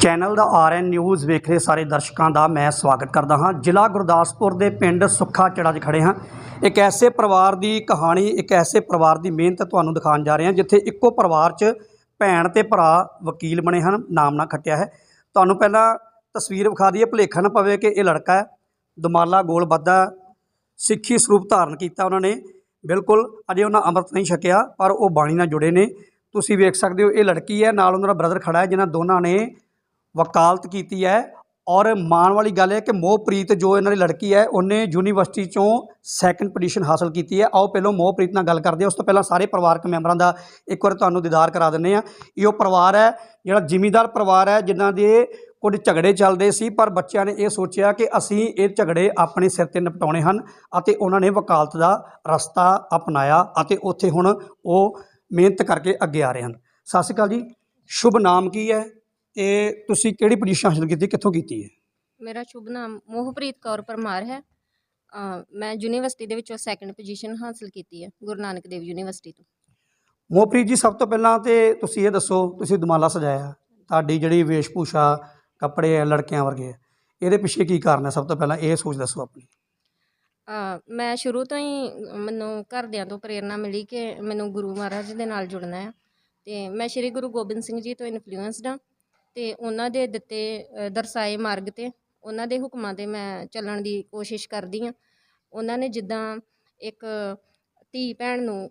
Channel ਦਾ RN news ਵੇਖ ਰਹੇ ਸਾਰੇ ਦਰਸ਼ਕਾਂ ਦਾ ਮੈਂ ਸਵਾਗਤ ਕਰਦਾ ਹਾਂ। ਜ਼ਿਲ੍ਹਾ ਗੁਰਦਾਸਪੁਰ ਦੇ ਪਿੰਡ ਸੁੱਖਾ ਚੜਾ 'ਚ ਖੜੇ ਹਾਂ। ਇੱਕ ਐਸੇ ਪਰਿਵਾਰ ਦੀ ਕਹਾਣੀ, ਇੱਕ ਐਸੇ ਪਰਿਵਾਰ ਦੀ ਮਿਹਨਤ ਤੁਹਾਨੂੰ ਦਿਖਾਉਣ ਜਾ ਰਹੇ ਹਾਂ, ਜਿੱਥੇ ਇੱਕੋ ਪਰਿਵਾਰ 'ਚ ਭੈਣ ਤੇ ਭਰਾ ਵਕੀਲ ਬਣੇ ਹਨ। ਨਾਮ ਨਾ ਖੱਟਿਆ ਹੈ। ਤੁਹਾਨੂੰ ਪਹਿਲਾਂ ਤਸਵੀਰ ਵਿਖਾ ਦਈਏ। ਭੁਲੇਖਾ ਨਾ ਪਵੇ ਕਿ ਇਹ ਲੜਕਾ ਹੈ। ਦਮਾਲਾ ਗੋਲ ਬੱਧਾ ਸਿੱਖੀ ਸਰੂਪ ਧਾਰਨ ਕੀਤਾ ਉਹਨਾਂ ਨੇ। ਬਿਲਕੁਲ ਅਜੇ ਉਹਨਾਂ ਅੰਮ੍ਰਿਤ ਨਹੀਂ ਛਕਿਆ, ਪਰ ਉਹ ਬਾਣੀ ਨਾਲ ਜੁੜੇ ਨੇ। ਤੁਸੀਂ ਵੇਖ ਸਕਦੇ ਹੋ, ਇਹ ਲੜਕੀ ਹੈ। ਨਾਲ ਉਹਨਾਂ ਦਾ ਬ੍ਰਦਰ ਖੜਾ ਹੈ, ਜਿਨ੍ਹਾਂ ਦੋਨਾਂ ਨੇ ਵਕਾਲਤ ਕੀਤੀ ਹੈ। ਔਰ ਮਾਣ ਵਾਲੀ ਗੱਲ ਹੈ ਕਿ ਮੋਹਪ੍ਰੀਤ ਜੋ ਇਹਨਾਂ ਦੀ ਲੜਕੀ ਹੈ, ਉਹਨੇ ਯੂਨੀਵਰਸਿਟੀ ਚੋਂ ਸੈਕੰਡ ਪੋਜੀਸ਼ਨ ਹਾਸਲ ਕੀਤੀ ਹੈ। ਆਓ ਪਹਿਲਾਂ ਮੋਹਪ੍ਰੀਤ ਨਾਲ ਗੱਲ ਕਰਦੇ ਹਾਂ। ਉਸ ਤੋਂ ਪਹਿਲਾਂ ਸਾਰੇ ਪਰਿਵਾਰਕ ਮੈਂਬਰਾਂ ਦਾ ਇੱਕ ਵਾਰ ਤੁਹਾਨੂੰ ਦੀਦਾਰ ਕਰਾ ਦਿੰਦੇ ਆ ਇਹ ਉਹ ਪਰਿਵਾਰ ਹੈ, ਜਿਹੜਾ ਜ਼ਿਮੀਂਦਾਰ ਪਰਿਵਾਰ ਹੈ, ਜਿਨ੍ਹਾਂ ਦੇ ਕੁਝ ਝਗੜੇ ਚੱਲਦੇ ਸੀ, ਪਰ ਬੱਚਿਆਂ ਨੇ ਇਹ ਸੋਚਿਆ ਕਿ ਅਸੀਂ ਇਹ ਝਗੜੇ ਆਪਣੇ ਸਿਰ ਤੇ ਨਿਪਟਾਉਣੇ ਹਨ ਅਤੇ ਉਹਨਾਂ ਨੇ ਵਕਾਲਤ ਦਾ ਰਸਤਾ ਅਪਣਾਇਆ ਅਤੇ ਉੱਥੇ ਹੁਣ ਉਹ ਮਿਹਨਤ ਕਰਕੇ ਅੱਗੇ ਆ ਰਹੇ ਹਨ। ਸਤਿ ਸ਼੍ਰੀ ਅਕਾਲ ਜੀ। ਸ਼ੁਭ ਨਾਮ ਕੀ ਹੈ? ਤੇ ਤੁਸੀਂ ਕਿਹੜੀ ਪੋਜੀਸ਼ਨ ਹਾਸਲ ਕੀਤੀ ਕਿੱਥੋਂ ਕੀਤੀ ਹੈ? ਮੇਰਾ ਸ਼ੁਭ ਨਾਮ ਮੋਹਪ੍ਰੀਤ ਕੌਰ ਪਰਮਾਰ ਹੈ। ਮੈਂ ਯੂਨੀਵਰਸਿਟੀ ਦੇ ਵਿੱਚੋਂ ਸੈਕੰਡ ਪੋਜੀਸ਼ਨ ਹਾਸਲ ਕੀਤੀ ਹੈ ਗੁਰੂ ਨਾਨਕ ਦੇਵ ਯੂਨੀਵਰਸਿਟੀ ਤੋਂ। ਮੋਹਪ੍ਰੀਤ ਜੀ ਸਭ ਤੋਂ ਪਹਿਲਾਂ ਤੇ ਤੁਸੀਂ ਇਹ ਦੱਸੋ ਤੁਸੀਂ ਦੁਮਾਲਾ ਸਜਾਇਆ ਤੁਹਾਡੀ ਜਿਹੜੀ ਵੇਸ਼ਭੂਸ਼ਾ ਕੱਪੜੇ ਆ ਲੜਕਿਆਂ ਵਰਗੇ ਆ ਇਹਦੇ ਪਿੱਛੇ ਕੀ ਕਾਰਨ ਹੈ? ਸਭ ਤੋਂ ਪਹਿਲਾਂ ਇਹ ਸੋਚ ਦੱਸੋ ਆਪਣੀ। ਮੈਂ ਸ਼ੁਰੂ ਤੋਂ ਹੀ ਮੈਨੂੰ ਘਰਦਿਆਂ ਤੋਂ ਪ੍ਰੇਰਣਾ ਮਿਲੀ ਕਿ ਮੈਨੂੰ ਗੁਰੂ ਮਹਾਰਾਜ ਦੇ ਨਾਲ ਜੁੜਨਾ ਹੈ। ਤੇ ਮੈਂ ਸ੍ਰੀ ਗੁਰੂ ਗੋਬਿੰਦ ਸਿੰਘ ਜੀ ਤੋਂ ਇਨਫਲੂਐਂਸਡ ਹਾਂ। ਤੇ ਉਹਨਾਂ ਦੇ ਦਿੱਤੇ ਦਰਸਾਏ ਮਾਰਗ ਤੇ ਉਹਨਾਂ ਦੇ ਹੁਕਮਾਂ ਤੇ ਮੈਂ ਚੱਲਣ ਦੀ ਕੋਸ਼ਿਸ਼ ਕਰਦੀ ਹਾਂ। ਉਹਨਾਂ ਨੇ ਜਿੱਦਾਂ ਇੱਕ ਧੀ ਭੈਣ ਨੂੰ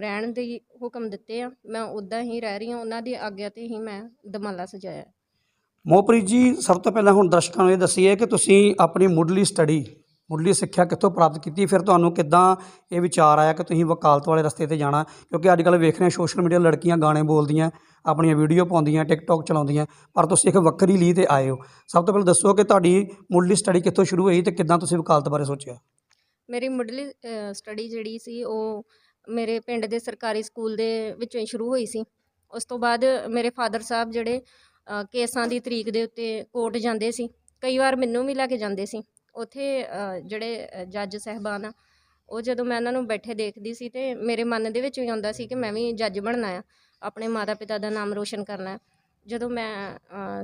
ਰਹਿਣ ਦੇ ਹੁਕਮ ਦਿੱਤੇ ਆ, ਮੈਂ ਉੱਦਾਂ ਹੀ ਰਹਿ ਰਹੀ ਹਾਂ। ਉਹਨਾਂ ਦੀ ਆਗਿਆ ਤੇ ਹੀ ਮੈਂ ਦਮਾਲਾ ਸਜਾਇਆ। ਮੋਹਪ੍ਰੀਤ ਜੀ, ਸਭ ਤੋਂ ਪਹਿਲਾਂ ਹੁਣ ਦਰਸ਼ਕਾਂ ਨੂੰ ਇਹ ਦੱਸੀਏ ਕਿ ਤੁਸੀਂ ਆਪਣੀ ਮੁੱਢਲੀ ਸਟੱਡੀ ਮੁੱਢਲੀ ਸਿੱਖਿਆ ਕਿੱਥੋਂ ਪ੍ਰਾਪਤ ਕੀਤੀ, ਫਿਰ ਤੁਹਾਨੂੰ ਕਿੱਦਾਂ ਇਹ ਵਿਚਾਰ ਆਇਆ ਕਿ ਤੁਸੀਂ ਵਕਾਲਤ ਵਾਲੇ ਰਸਤੇ ਤੇ ਜਾਣਾ? ਕਿਉਂਕਿ ਅੱਜ ਕੱਲ੍ਹ ਵੇਖ ਰਹੇ ਸੋਸ਼ਲ ਮੀਡੀਆ ਲੜਕੀਆਂ ਗਾਣੇ ਬੋਲਦੀਆਂ, ਆਪਣੀਆਂ ਵੀਡੀਓ ਪਾਉਂਦੀਆਂ ਟਿਕਟੌਕ ਚਲਾਉਂਦੀਆਂ, ਪਰ ਤੁਸੀਂ ਇੱਕ ਵੱਖਰੀ ਲੀ ਤੇ ਆਏ ਹੋ। ਸਭ ਤੋਂ ਪਹਿਲਾਂ ਦੱਸੋ ਕਿ ਤੁਹਾਡੀ ਮੁੱਢਲੀ ਸਟੱਡੀ ਕਿੱਥੋਂ ਸ਼ੁਰੂ ਹੋਈ ਤੇ ਕਿੱਦਾਂ ਤੁਸੀਂ ਵਕਾਲਤ ਬਾਰੇ ਸੋਚਿਆ? ਮੇਰੀ ਮੁੱਢਲੀ ਸਟੱਡੀ ਜਿਹੜੀ ਸੀ ਉਹ ਮੇਰੇ ਪਿੰਡ ਦੇ ਸਰਕਾਰੀ ਸਕੂਲ ਦੇ ਵਿੱਚੋਂ ਹੀ ਸ਼ੁਰੂ ਹੋਈ ਸੀ। ਉਸ ਤੋਂ ਬਾਅਦ ਮੇਰੇ ਫਾਦਰ ਸਾਹਿਬ ਜਿਹੜੇ ਕੇਸਾਂ ਦੀ ਤਰੀਕ ਦੇ ਉੱਤੇ ਕੋਰਟ ਜਾਂਦੇ ਸੀ। ਕਈ ਵਾਰ ਮੈਨੂੰ ਵੀ ਲੈ ਕੇ ਜਾਂਦੇ ਸੀ। ਉੱਥੇ ਜਿਹੜੇ ਜੱਜ ਸਹਿਬਾਨ ਆ, ਉਹ ਜਦੋਂ ਮੈਂ ਉਹਨਾਂ ਨੂੰ ਬੈਠੇ ਦੇਖਦੀ ਸੀ ਤੇ ਮੇਰੇ ਮਨ ਦੇ ਵਿੱਚ ਵੀ ਆਉਂਦਾ ਸੀ ਕਿ ਮੈਂ ਵੀ ਜੱਜ ਬਣਨਾ ਆ, ਆਪਣੇ ਮਾਤਾ ਪਿਤਾ ਦਾ ਨਾਮ ਰੋਸ਼ਨ ਕਰਨਾ ਹੈ ਜਦੋਂ ਮੈਂ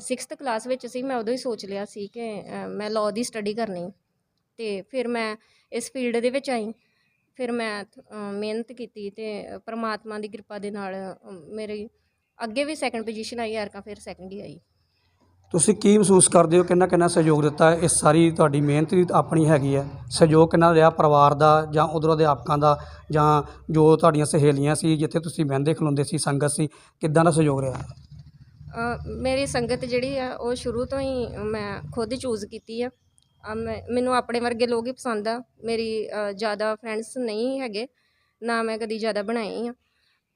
6th ਕਲਾਸ ਵਿੱਚ ਸੀ, ਮੈਂ ਉਦੋਂ ਹੀ ਸੋਚ ਲਿਆ ਸੀ ਕਿ ਮੈਂ ਲਾਅ ਦੀ ਸਟੱਡੀ ਕਰਨੀ ਤੇ ਫਿਰ ਮੈਂ ਇਸ ਫੀਲਡ ਦੇ ਵਿੱਚ ਆਈ। ਫਿਰ ਮੈਂ ਮਿਹਨਤ ਕੀਤੀ ਤੇ ਪ੍ਰਮਾਤਮਾ ਦੀ ਕਿਰਪਾ ਦੇ ਨਾਲ ਮੇਰੀ ਅੱਗੇ ਵੀ ਸੈਕੰਡ ਪੋਜੀਸ਼ਨ ਆਈ ਯਾਰ ਕਾ ਫਿਰ ਸੈਕੰਡ ਹੀ ਆਈ। ਤੁਸੀਂ ਕੀ ਮਹਿਸੂਸ ਕਰਦੇ ਹੋ? ਕਿੰਨਾ ਕਿੰਨਾ ਸਹਿਯੋਗ ਦਿੱਤਾ ਹੈ? ਇਸ ਸਾਰੀ ਤੁਹਾਡੀ ਮਿਹਨਤ ਦੀ ਆਪਣੀ ਹੈਗੀ ਹੈ। ਸਹਿਯੋਗ ਕਿੰਨਾ ਰਿਹਾ ਪਰਿਵਾਰ ਦਾ ਜਾਂ ਉਧਰੋਂ ਅਧਿਆਪਕਾਂ ਦਾ ਜਾਂ ਜੋ ਤੁਹਾਡੀਆਂ ਸਹੇਲੀਆਂ ਸੀ ਜਿੱਥੇ ਤੁਸੀਂ ਬਹਿੰਦੇ ਖਲੋਂਦੇ ਸੀ ਸੰਗਤ ਸੀ ਕਿੱਦਾਂ ਦਾ ਸਹਿਯੋਗ ਰਿਹਾ? ਮੇਰੀ ਸੰਗਤ ਜਿਹੜੀ ਆ ਉਹ ਸ਼ੁਰੂ ਤੋਂ ਹੀ ਮੈਂ ਖੁਦ ਚੂਜ਼ ਕੀਤੀ ਆ। ਮੈਂ ਮੈਨੂੰ ਆਪਣੇ ਵਰਗੇ ਲੋਕ ਹੀ ਪਸੰਦ ਆ। ਮੇਰੀ ਜ਼ਿਆਦਾ ਫਰੈਂਡਸ ਨਹੀਂ ਹੈਗੇ ਨਾ ਮੈਂ ਕਦੀ ਜ਼ਿਆਦਾ ਬਣਾਏ ਆ।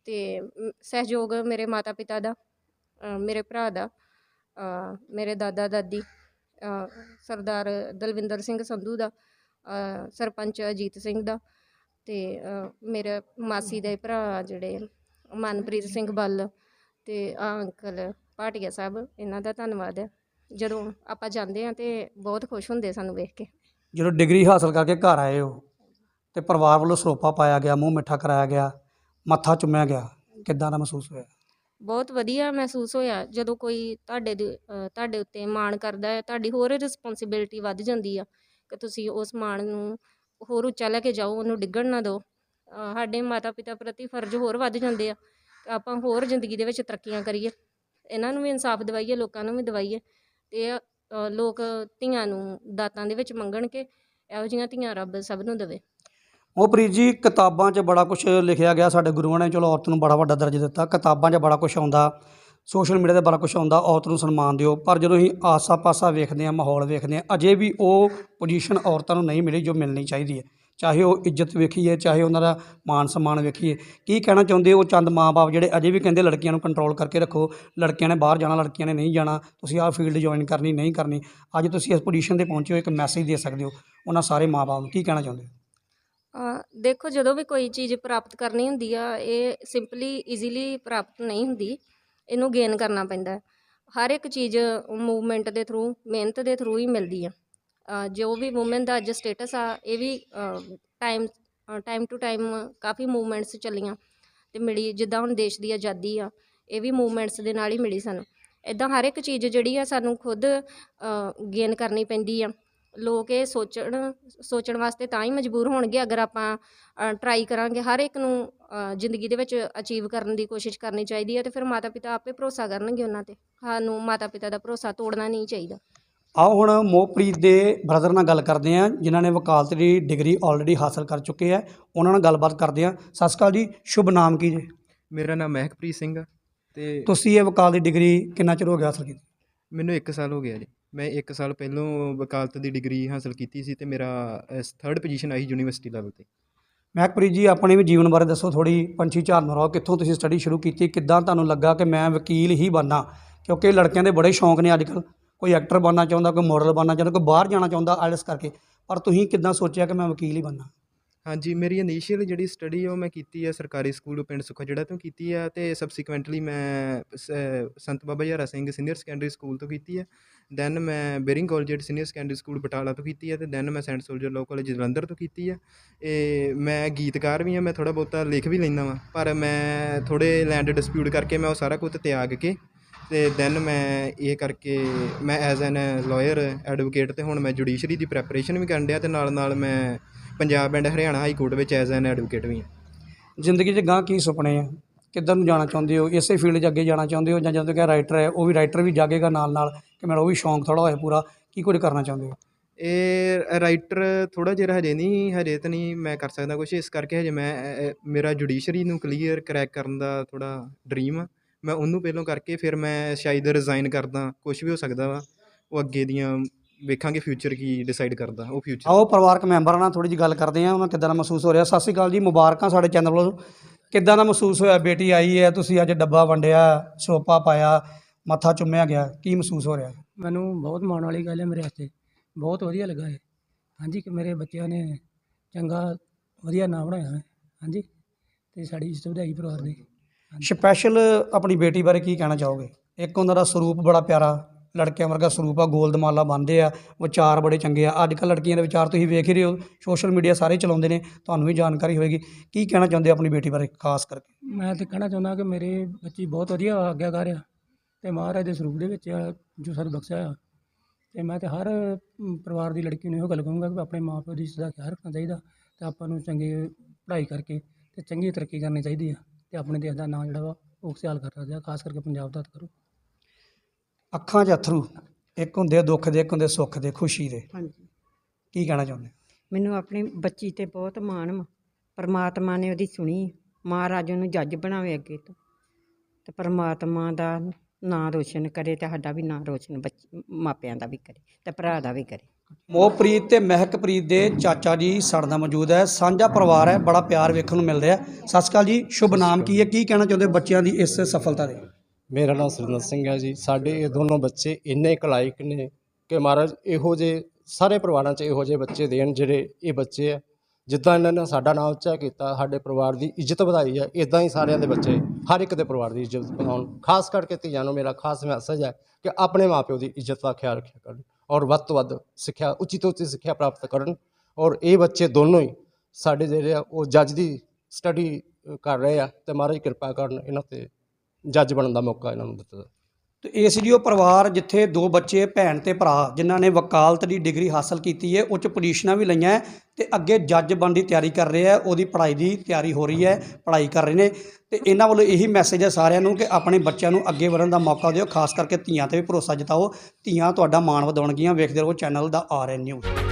ਤੇ ਮ, ਸਹਿਯੋਗ ਮੇਰੇ ਮਾਤਾ ਪਿਤਾ ਦਾ ਮੇਰੇ ਭਰਾ ਦਾ। ਮੇਰੇ ਦਾਦਾ ਦਾਦੀ ਸਰਦਾਰ ਦਲਵਿੰਦਰ ਸਿੰਘ ਸੰਧੂ ਦਾ ਸਰਪੰਚ ਅਜੀਤ ਸਿੰਘ ਦਾ ਤੇ ਅ, ਮੇਰੇ ਮਾਸੀ ਦੇ ਭਰਾ ਜਿਹੜੇ ਮਨਪ੍ਰੀਤ ਸਿੰਘ ਬੱਲ ਤੇ ਆ ਅੰਕਲ ਭਾਟੀਆ ਸਾਹਿਬ ਇਹਨਾਂ ਦਾ ਧੰਨਵਾਦ ਹੈ। ਜਦੋਂ ਆਪਾਂ ਜਾਂਦੇ ਆ ਤੇ ਬਹੁਤ ਖੁਸ਼ ਹੁੰਦੇ ਸਾਨੂੰ ਵੇਖ ਕੇ। ਜਦੋਂ ਡਿਗਰੀ ਹਾਸਲ ਕਰਕੇ ਘਰ ਆਏ ਹੋ ਤੇ ਪਰਿਵਾਰ ਵੱਲੋਂ ਸਰੋਪਾ ਪਾਇਆ ਗਿਆ ਮੂੰਹ ਮਿੱਠਾ ਕਰਾਇਆ ਗਿਆ ਮੱਥਾ ਚੁੰਮਿਆ ਗਿਆ ਕਿੱਦਾਂ ਦਾ ਮਹਿਸੂਸ ਹੋਇਆ? ਬਹੁਤ ਵਧੀਆ ਮਹਿਸੂਸ ਹੋਇਆ, ਜਦੋਂ ਕੋਈ ਤੁਹਾਡੇ ਦੇ ਤੁਹਾਡੇ ਉੱਤੇ ਮਾਣ ਕਰਦਾ ਹੈ, ਤੁਹਾਡੀ ਹੋਰ ਰਿਸਪੌਂਸਿਬਿਲਟੀ ਵੱਧ ਜਾਂਦੀ ਆ ਕਿ ਤੁਸੀਂ ਉਸ ਮਾਣ ਨੂੰ ਹੋਰ ਉੱਚਾ ਲੈ ਕੇ ਜਾਓ, ਉਹਨੂੰ ਡਿੱਗਣ ਨਾ ਦਿਓ। ਸਾਡੇ ਮਾਤਾ ਪਿਤਾ ਪ੍ਰਤੀ ਫਰਜ਼ ਹੋਰ ਵੱਧ ਜਾਂਦੇ ਆ ਆਪਾਂ ਹੋਰ ਜ਼ਿੰਦਗੀ ਦੇ ਵਿੱਚ ਤਰੱਕੀਆਂ ਕਰੀਏ। ਇਹਨਾਂ ਨੂੰ ਵੀ ਇਨਸਾਫ ਦਿਵਾਈਏ, ਲੋਕਾਂ ਨੂੰ ਵੀ ਦਿਵਾਈਏ ਤੇ ਲੋਕ ਧੀਆਂ ਨੂੰ ਦਾਤਾਂ ਦੇ ਵਿੱਚ ਮੰਗਣ ਕੇ ਇਹੋ ਜਿਹੀਆਂ ਧੀਆਂ ਰੱਬ ਸਭ ਨੂੰ ਦੇਵੇ। ਉਹ ਪ੍ਰੀਤ ਜੀ, ਕਿਤਾਬਾਂ 'ਚ ਬੜਾ ਕੁਝ ਲਿਖਿਆ ਗਿਆ ਸਾਡੇ ਗੁਰੂਆਂ ਨੇ। ਚਲੋ, ਔਰਤ ਨੂੰ ਬੜਾ ਵੱਡਾ ਦਰਜਾ ਦਿੱਤਾ। ਕਿਤਾਬਾਂ 'ਚ ਬੜਾ ਕੁਝ ਆਉਂਦਾ। ਸੋਸ਼ਲ ਮੀਡੀਆ ਤੇ ਬੜਾ ਕੁਝ ਆਉਂਦਾ, ਔਰਤ ਨੂੰ ਸਨਮਾਨ ਦਿਓ। ਪਰ ਜਦੋਂ ਅਸੀਂ ਆਸਾ-ਪਾਸਾ ਵੇਖਦੇ ਹਾਂ, ਮਾਹੌਲ ਵੇਖਦੇ ਹਾਂ, ਅਜੇ ਵੀ ਉਹ ਪੋਜੀਸ਼ਨ ਔਰਤਾਂ ਨੂੰ ਨਹੀਂ ਮਿਲੀ ਜੋ ਮਿਲਣੀ ਚਾਹੀਦੀ ਹੈ। ਚਾਹੇ ਉਹ ਇੱਜ਼ਤ ਵੇਖੀਏ, ਚਾਹੇ ਉਹਨਾਂ ਦਾ ਮਾਨ ਸਨਮਾਨ ਵੇਖੀਏ। ਕੀ ਕਹਿਣਾ ਚਾਹੁੰਦੇ ਉਹ ਚੰਦ ਮਾਪੇ ਜਿਹੜੇ ਅਜੇ ਵੀ ਕਹਿੰਦੇ ਲੜਕੀਆਂ ਨੂੰ ਕੰਟਰੋਲ ਕਰਕੇ ਰੱਖੋ? ਲੜਕੀਆਂ ਨੇ ਬਾਹਰ ਜਾਣਾ, ਲੜਕੀਆਂ ਨੇ ਨਹੀਂ ਜਾਣਾ। ਤੁਸੀਂ ਆਹ ਫੀਲਡ ਜੁਆਇਨ ਕਰਨੀ, ਨਹੀਂ ਕਰਨੀ। ਅੱਜ ਤੁਸੀਂ ਇਸ ਪੋਜੀਸ਼ਨ ਤੇ ਪਹੁੰਚੇ ਹੋ, ਇੱਕ ਮੈਸੇਜ ਦੇ ਸਕਦੇ ਹੋ। ਉਹਨਾਂ ਸਾਰੇ ਮਾਪਿਆਂ ਨੂੰ ਕੀ ਕਹਿਣਾ ਚਾਹੁੰਦੇ ਹੋ? ਦੇਖੋ ਜਦੋਂ ਵੀ ਕੋਈ ਚੀਜ਼ ਪ੍ਰਾਪਤ ਕਰਨੀ ਹੁੰਦੀ ਆ, ਇਹ ਸਿੰਪਲੀ ਈਜ਼ੀਲੀ ਪ੍ਰਾਪਤ ਨਹੀਂ ਹੁੰਦੀ, ਇਹਨੂੰ ਗੇਨ ਕਰਨਾ ਪੈਂਦਾ ਹਰ ਇੱਕ ਚੀਜ਼ ਮੂਵਮੈਂਟ ਦੇ ਥਰੂ ਮਿਹਨਤ ਦੇ ਥਰੂ ਹੀ ਮਿਲਦੀ ਆ। ਜੋ ਵੀ ਵੂਮਨ ਦਾ ਅੱਜ ਸਟੇਟਸ ਆ, ਇਹ ਵੀ ਟਾਈਮ ਟਾਈਮ ਟੂ ਟਾਈਮ ਕਾਫੀ ਮੂਵਮੈਂਟਸ ਚੱਲੀਆਂ। ਤੇ ਮਿਲੀ, ਜਿੱਦਾਂ ਹੁਣ ਦੇਸ਼ ਦੀ ਆਜ਼ਾਦੀ ਆ, ਇਹ ਵੀ ਮੂਵਮੈਂਟਸ ਦੇ ਨਾਲ ਹੀ ਮਿਲੀ ਸਾਨੂੰ। ਇਦਾਂ ਹਰ ਇੱਕ ਚੀਜ਼ ਜਿਹੜੀ ਆ, ਸਾਨੂੰ ਖੁਦ ਗੇਨ ਕਰਨੀ ਪੈਂਦੀ ਆ। ਲੋਕ ਇਹ ਸੋਚਣ ਸੋਚਣ ਵਾਸਤੇ ਤਾਂ ਹੀ ਮਜਬੂਰ ਹੋਣਗੇ ਅਗਰ ਆਪਾਂ ਟਰਾਈ ਕਰਾਂਗੇ ਹਰ ਇੱਕ ਨੂੰ ਜ਼ਿੰਦਗੀ ਦੇ ਵਿੱਚ ਅਚੀਵ ਕਰਨ ਦੀ ਕੋਸ਼ਿਸ਼ ਕਰਨੀ ਚਾਹੀਦੀ ਹੈ ਤੇ ਫਿਰ ਮਾਤਾ ਪਿਤਾ ਆਪੇ ਭਰੋਸਾ ਕਰਨਗੇ ਉਹਨਾਂ ਤੇ। ਸਾਨੂੰ ਮਾਤਾ ਪਿਤਾ ਦਾ ਭਰੋਸਾ ਤੋੜਨਾ ਨਹੀਂ ਚਾਹੀਦਾ। ਆਓ ਹੁਣ ਮੋਹਪ੍ਰੀਤ ਦੇ ਬ੍ਰਦਰ ਨਾਲ ਗੱਲ ਕਰਦੇ ਹਾਂ ਜਿਨ੍ਹਾਂ ਨੇ ਵਕਾਲਤ ਦੀ ਡਿਗਰੀ ਆਲਰੇਡੀ ਹਾਸਲ ਕਰ ਚੁੱਕੇ ਆ ਉਹਨਾਂ ਨਾਲ ਗੱਲਬਾਤ ਕਰਦੇ ਹਾਂ। ਸਤਿ ਸ਼੍ਰੀ ਅਕਾਲ ਜੀ ਸ਼ੁਭ ਨਾਮ ਕੀ ਜੀ? ਮੇਰਾ ਨਾਮ ਮਹਿਕਪ੍ਰੀਤ ਸਿੰਘ ਆ ਤੇ ਤੁਸੀਂ ਇਹ ਵਕਾਲਤ ਦੀ ਡਿਗਰੀ ਕਿੰਨਾ ਚਿਰ ਹੋ ਗਿਆ ਹਾਸਲ ਕੀਤੀ? ਮੈਨੂੰ 1 ਸਾਲ ਹੋ ਗਿਆ ਜੀ। ਮੈਂ ਇੱਕ ਸਾਲ ਪਹਿਲੋਂ ਵਕਾਲਤ ਦੀ ਡਿਗਰੀ ਹਾਸਲ ਕੀਤੀ ਸੀ ਅਤੇ ਮੇਰਾ ਥਰਡ ਪੋਜੀਸ਼ਨ ਆਈ ਯੂਨੀਵਰਸਿਟੀ ਲੈਵਲ ਤੇ। ਮਹਿਕਪ੍ਰੀਤ ਜੀ, ਆਪਣੇ ਵੀ ਜੀਵਨ ਬਾਰੇ ਦੱਸੋ ਥੋੜੀ ਪੰਛੀ ਝਾੜ ਮਾਰੋ ਕਿੱਥੋਂ ਤੁਸੀਂ ਸਟੱਡੀ ਸ਼ੁਰੂ ਕੀਤੀ, ਕਿੱਦਾਂ ਤੁਹਾਨੂੰ ਲੱਗਾ ਕਿ ਮੈਂ ਵਕੀਲ ਹੀ ਬਣਨਾ? ਕਿਉਂਕਿ ਲੜਕਿਆਂ ਦੇ ਬੜੇ ਸ਼ੌਂਕ ਨੇ ਅੱਜਕੱਲ ਕੋਈ ਐਕਟਰ ਬਣਨਾ ਚਾਹੁੰਦਾ, ਕੋਈ ਮਾਡਲ ਬਣਨਾ ਚਾਹੁੰਦਾ, ਕੋਈ ਬਾਹਰ ਜਾਣਾ ਚਾਹੁੰਦਾ ਆਇਲਸ ਕਰਕੇ। ਪਰ ਤੁਸੀਂ ਕਿੱਦਾਂ ਸੋਚਿਆ ਕਿ ਮੈਂ ਵਕੀਲ ਹੀ ਬਣਨਾ? ਹਾਂਜੀ, ਮੇਰੀ ਇਨੀਸ਼ੀਅਲ ਜਿਹੜੀ ਸਟੱਡੀ ਉਹ ਮੈਂ ਕੀਤੀ ਹੈ ਸਰਕਾਰੀ ਸਕੂਲ ਪਿੰਡ ਸੁੱਖਾ ਤੋਂ ਕੀਤੀ ਆ ਤੇ ਸਬਸੀਕੁਐਂਟਲੀ ਮੈਂ ਸ- ਸੰਤ ਬਾਬਾ ਯਾਰਾ ਸਿੰਘ ਸੀਨੀਅਰ ਸੈਕੰਡਰੀ ਸਕੂਲ ਤੋਂ ਕੀਤੀ ਹੈ ਦੈਨ ਮੈਂ Baring college senior secondary school Batala ਤੋਂ ਕੀਤੀ ਹੈ ਤੇ ਦੈਨ ਮੈਂ Saint Soldier law college Jalandhar ਤੋਂ ਕੀਤੀ ਹੈ ਇਹ ਮੈਂ ਗੀਤਕਾਰ ਵੀ ਹਾਂ ਮੈਂ ਥੋੜ੍ਹਾ ਬਹੁਤਾ ਲਿਖ ਵੀ ਲੈਂਦਾ ਵਾਂ, ਪਰ ਮੈਂ ਥੋੜ੍ਹੇ ਲੈਂਡ ਡਿਸਪਿਊਟ ਕਰਕੇ ਮੈਂ ਉਹ ਸਾਰਾ ਕੁਝ ਤਿਆਗ ਕੇ ਤੇ ਦੈਨ ਮੈਂ ਇਹ ਕਰਕੇ ਮੈਂ ਐਜ਼ ਐਨ ਲਾਇਰ ਐਡਵੋਕੇਟ ਤੇ ਹੁਣ ਮੈਂ ਜੁਡੀਸ਼ਰੀ ਦੀ ਪ੍ਰੈਪਰੇਸ਼ਨ ਵੀ ਕਰਨ ਡਿਆ ਤੇ ਨਾਲ ਨਾਲ ਮੈਂ Punjab and Haryana high court ਵਿੱਚ ਐਜ਼ ਐਨ ਐਡਵੋਕੇਟ ਵੀ ਹਾਂ। ਜ਼ਿੰਦਗੀ 'ਚ ਗਾਂ ਕੀ ਸੁਪਨੇ ਆ? ਕਿੱਧਰ ਨੂੰ ਜਾਣਾ ਚਾਹੁੰਦੇ ਹੋ? ਇਸੇ ਫੀਲਡ 'ਚ ਅੱਗੇ ਜਾਣਾ ਚਾਹੁੰਦੇ ਹੋ ਜਾਂ ਜਦੋਂ ਕਿ ਰਾਈਟਰ ਹੈ ਉਹ ਵੀ ਰਾਈਟਰ ਵੀ ਜਾਗੇਗਾ ਨਾਲ ਨਾਲ ਕਿ ਮੇਰਾ ਉਹ ਵੀ ਸ਼ੌਂਕ ਥੋੜਾ ਹੋਏ ਪੂਰਾ ਕੀ ਕੁਝ ਕਰਨਾ ਚਾਹੁੰਦੇ ਹੋ? ਇਹ ਰਾਈਟਰ ਥੋੜਾ ਜਿਹਾ ਹਜੇ ਨਹੀਂ ਹਜੇ ਤਾਂ ਨਹੀਂ ਮੈਂ ਕਰ ਸਕਦਾ ਕੁਝ ਇਸ ਕਰਕੇ ਹਜੇ ਮੈਂ ਮੇਰਾ ਜੁਡੀਸ਼ਰੀ ਨੂੰ ਕਲੀਅਰ ਕਰੈਕ ਕਰਨ ਦਾ ਥੋੜਾ ਡ੍ਰੀਮ ਆ। ਮੈਂ ਉਹਨੂੰ ਪਹਿਲਾਂ ਕਰਕੇ ਫਿਰ ਮੈਂ ਸ਼ਾਇਦ ਰਿਜ਼ਾਈਨ ਕਰਦਾ ਕੁਝ ਵੀ ਹੋ ਸਕਦਾ ਵਾ ਉਹ ਅੱਗੇ ਦੀਆਂ ਵੇਖਾਂਗੇ ਫਿਊਚਰ ਕੀ ਡਿਸਾਈਡ ਕਰਦਾ ਉਹ ਫਿਊਚਰ ਆਓ ਪਰਿਵਾਰਕ ਮੈਂਬਰਾਂ ਨਾਲ ਥੋੜੀ ਜਿਹੀ ਗੱਲ ਕਰਦੇ ਹਾਂ ਉਹਨਾਂ ਕਿੱਦਾਂ ਦਾ ਮਹਿਸੂਸ ਹੋ ਰਿਹਾ। ਸਤਿ ਸ਼੍ਰੀ ਅਕਾਲ ਜੀ ਮੁਬਾਰਕਾਂ ਸਾਡੇ ਚੈਨਲ ਵੱਲੋਂ। ਕਿੱਦਾਂ ਦਾ ਮਹਿਸੂਸ ਹੋਇਆ? ਬੇਟੀ ਆਈ ਹੈ ਤੁਸੀਂ ਅੱਜ ਡੱਬਾ ਵੰਡਿਆ ਸਰੋਪਾ ਪਾਇਆ ਮੱਥਾ ਚੁੰਮਿਆ ਗਿਆ ਕੀ ਮਹਿਸੂਸ ਹੋ ਰਿਹਾ? ਮੈਨੂੰ ਬਹੁਤ ਮਾਣ ਵਾਲੀ ਗੱਲ ਹੈ ਮੇਰੇ ਵਾਸਤੇ ਬਹੁਤ ਵਧੀਆ ਲੱਗਾ ਹੈ ਹਾਂਜੀ ਕਿ ਮੇਰੇ ਬੱਚਿਆਂ ਨੇ ਚੰਗਾ ਵਧੀਆ ਨਾਮ ਬਣਾਇਆ ਹੈ। ਹਾਂਜੀ ਤੇ ਸਾਡੀ ਇੱਜ਼ਤ ਵਧਾਈ ਪਰਿਵਾਰ ਦੀ। ਸਪੈਸ਼ਲ ਆਪਣੀ ਬੇਟੀ ਬਾਰੇ ਕੀ ਕਹਿਣਾ ਚਾਹੋਗੇ? ਇੱਕ ਉਹਨਾਂ ਦਾ ਸਰੂਪ ਬੜਾ ਪਿਆਰਾ ਲੜਕਿਆਂ ਵਰਗਾ ਸਰੂਪ ਆ ਗੋਲਦਮਾਲਾ ਬੰਨ੍ਹਦੇ ਆ ਵਿਚਾਰ ਬੜੇ ਚੰਗੇ ਆ। ਅੱਜ ਕੱਲ੍ਹ ਲੜਕੀਆਂ ਦੇ ਵਿਚਾਰ ਤੁਸੀਂ ਵੇਖ ਹੀ ਰਹੇ ਹੋ ਸੋਸ਼ਲ ਮੀਡੀਆ ਸਾਰੇ ਚਲਾਉਂਦੇ ਨੇ ਤੁਹਾਨੂੰ ਵੀ ਜਾਣਕਾਰੀ ਹੋਏਗੀ। ਕੀ ਕਹਿਣਾ ਚਾਹੁੰਦੇ ਆਪਣੀ ਬੇਟੀ ਬਾਰੇ ਖਾਸ ਕਰਕੇ? ਮੈਂ ਤੇ ਕਹਿਣਾ ਚਾਹੁੰਦਾ ਕਿ ਮੇਰੇ ਬੱਚੀ ਬਹੁਤ ਵਧੀਆ ਆਗਿਆਕਾਰ ਆ ਤੇ ਮਹਾਰਾਜ ਦੇ ਸਰੂਪ ਦੇ ਵਿੱਚ ਆ ਜੋ ਸਾਨੂੰ ਬਖਸ਼ਿਆ ਆ। ਤੇ ਮੈਂ ਤੇ ਹਰ ਪਰਿਵਾਰ ਦੀ ਲੜਕੀ ਨੂੰ ਇਹੋ ਗੱਲ ਕਹੂੰਗਾ ਕਿ ਆਪਣੇ ਮਾਪੇ ਦੀ ਇੱਜ਼ਤ ਦਾ ਖਿਆਲ ਰੱਖਣਾ ਚਾਹੀਦਾ ਤੇ ਆਪਾਂ ਨੂੰ ਚੰਗੇ ਪੜ੍ਹਾਈ ਕਰਕੇ ਤੇ ਚੰਗੀ ਤਰੱਕੀ ਕਰਨੀ ਚਾਹੀਦੀ ਆ। ਤੇ ਆਪਣੇ ਦੇਸ਼ ਦਾ ਨਾਂ ਜਿਹੜਾ ਵਾ ਉਹ ਖਿਆਲ ਕਰਨਾ ਚਾਹੀਦਾ ਖਾਸ ਕਰਕੇ ਪੰਜਾਬ ਦਾ ਕਰੋ। ਅੱਖਾਂ 'ਚ ਅਥਰੂ ਇੱਕ ਹੁੰਦੇ ਦੁੱਖ ਦੇ ਇੱਕ ਹੁੰਦੇ ਸੁੱਖ ਦੇ ਖੁਸ਼ੀ ਦੇ। ਹਾਂਜੀ। ਕੀ ਕਹਿਣਾ ਚਾਹੁੰਦੇ? ਮੈਨੂੰ ਆਪਣੀ ਬੱਚੀ ਤੇ ਬਹੁਤ ਮਾਣ ਵਾ। ਪਰਮਾਤਮਾ ਨੇ ਉਹਦੀ ਸੁਣੀ ਮਹਾਰਾਜ ਉਹਨੂੰ ਜੱਜ ਬਣਾਵੇ ਅੱਗੇ ਤੋਂ। ਤੇ ਪਰਮਾਤਮਾ ਦਾ ਨਾਂ ਰੋਸ਼ਨ ਕਰੇ ਤੇ ਸਾਡਾ ਵੀ ਨਾਂ ਰੋਸ਼ਨ ਬੱਚ ਮਾਪਿਆਂ ਦਾ ਵੀ ਕਰੇ ਤੇ ਭਰਾ ਦਾ ਵੀ ਕਰੇ। ਮੋਹਪ੍ਰੀਤ ਤੇ ਮਹਿਕਪ੍ਰੀਤ ਦੇ ਚਾਚਾ ਜੀ ਸਾਡੇ ਨਾਲ ਮੌਜੂਦ ਹੈ। ਸਾਂਝਾ ਪਰਿਵਾਰ ਹੈ, ਬੜਾ ਪਿਆਰ ਵੇਖਣ ਨੂੰ ਮਿਲ ਰਿਹਾ ਸਤਿ ਸ਼੍ਰੀ ਅਕਾਲ ਜੀ, ਸ਼ੁਭ ਨਾਮ ਕੀ ਹੈ? ਕੀ ਕਹਿਣਾ ਚਾਹੁੰਦੇ ਹੋ ਬੱਚਿਆਂ ਦੀ ਇਸ ਸਫਲਤਾ ਦੇ? ਮੇਰਾ ਨਾਮ ਸੁਰਿੰਦਰ ਸਿੰਘ ਹੈ ਜੀ। ਸਾਡੇ ਇਹ ਦੋਨੋਂ ਬੱਚੇ ਇੰਨੇ ਕਲਾਇਕ ਨੇ ਕਿ ਮਹਾਰਾਜ, ਇਹੋ ਜਿਹੇ ਸਾਰੇ ਪਰਿਵਾਰਾਂ 'ਚ ਇਹੋ ਜਿਹੇ ਬੱਚੇ ਦੇਣ ਜਿਹੜੇ ਇਹ ਬੱਚੇ ਆ। ਜਿੱਦਾਂ ਇਹਨਾਂ ਨੇ ਸਾਡਾ ਨਾਮ ਉੱਚਾ ਕੀਤਾ, ਸਾਡੇ ਪਰਿਵਾਰ ਦੀ ਇੱਜ਼ਤ ਵਧਾਈ ਹੈ ਇਦਾਂ ਹੀ ਸਾਰਿਆਂ ਦੇ ਬੱਚੇ ਹਰ ਇੱਕ ਦੇ ਪਰਿਵਾਰ ਦੀ ਇੱਜ਼ਤ ਵਧਾਉਣ। ਖਾਸ ਕਰਕੇ ਧੀਆਂ ਨੂੰ ਮੇਰਾ ਖਾਸ ਮੈਸੇਜ ਹੈ ਕਿ ਆਪਣੇ ਮਾਪਿਓ ਦੀ ਇੱਜ਼ਤ ਦਾ ਖਿਆਲ ਰੱਖਿਆ ਕਰਨ। ਔਰ ਵੱਧ ਤੋਂ ਵੱਧ ਸਿੱਖਿਆ, ਉੱਚੀ ਤੋਂ ਉੱਚੀ ਸਿੱਖਿਆ ਪ੍ਰਾਪਤ ਕਰਨ। ਔਰ ਇਹ ਬੱਚੇ ਦੋਨੋਂ ਹੀ ਸਾਡੇ ਜਿਹੜੇ ਆ, ਉਹ ਜੱਜ ਦੀ ਸਟੱਡੀ ਕਰ ਰਹੇ ਆ ਤੇ ਮਹਾਰਾਜ ਕਿਰਪਾ ਕਰਨ ਇਹਨਾਂ ਤੇ ਜੱਜ ਬਣਨ ਦਾ ਮੌਕਾ ਇਹਨਾਂ ਨੂੰ ਦਿੱਤਾ। ਤੇ ਇਸ ਜੀ ਉਹ ਪਰਿਵਾਰ ਜਿੱਥੇ ਦੋ ਬੱਚੇ, ਭੈਣ ਤੇ ਭਰਾ, ਜਿਨ੍ਹਾਂ ਨੇ ਵਕਾਲਤ ਦੀ ਡਿਗਰੀ ਹਾਸਲ ਕੀਤੀ ਹੈ, ਉੱਚ ਪੋਜੀਸ਼ਨਾਂ ਵੀ ਲਈਆਂ ਹੈ ਤੇ ਅੱਗੇ ਜੱਜ ਬਣਨ ਦੀ ਤਿਆਰੀ ਕਰ ਰਹੇ ਆ ਉਹਦੀ ਪੜ੍ਹਾਈ ਦੀ ਤਿਆਰੀ ਹੋ ਰਹੀ ਹੈ, ਪੜ੍ਹਾਈ ਕਰ ਰਹੇ ਨੇ ਤੇ ਇਹਨਾਂ ਵੱਲੋਂ ਇਹੀ ਮੈਸੇਜ ਹੈ ਸਾਰਿਆਂ ਨੂੰ ਕਿ ਆਪਣੇ ਬੱਚਿਆਂ ਨੂੰ ਅੱਗੇ ਵਧਣ ਦਾ ਮੌਕਾ ਦਿਓ, ਖਾਸ ਕਰਕੇ ਧੀਆਂ ਤੇ ਵੀ ਭਰੋਸਾ ਜਤਾਓ। ਧੀਆਂ ਤੁਹਾਡਾ ਮਾਣ ਵਧਾਉਣਗੀਆਂ, ਵੇਖਦੇ ਰਹੋ, ਚੈਨਲ ਦਾ ਆਰ ਐਨ ਨਿਊਜ਼।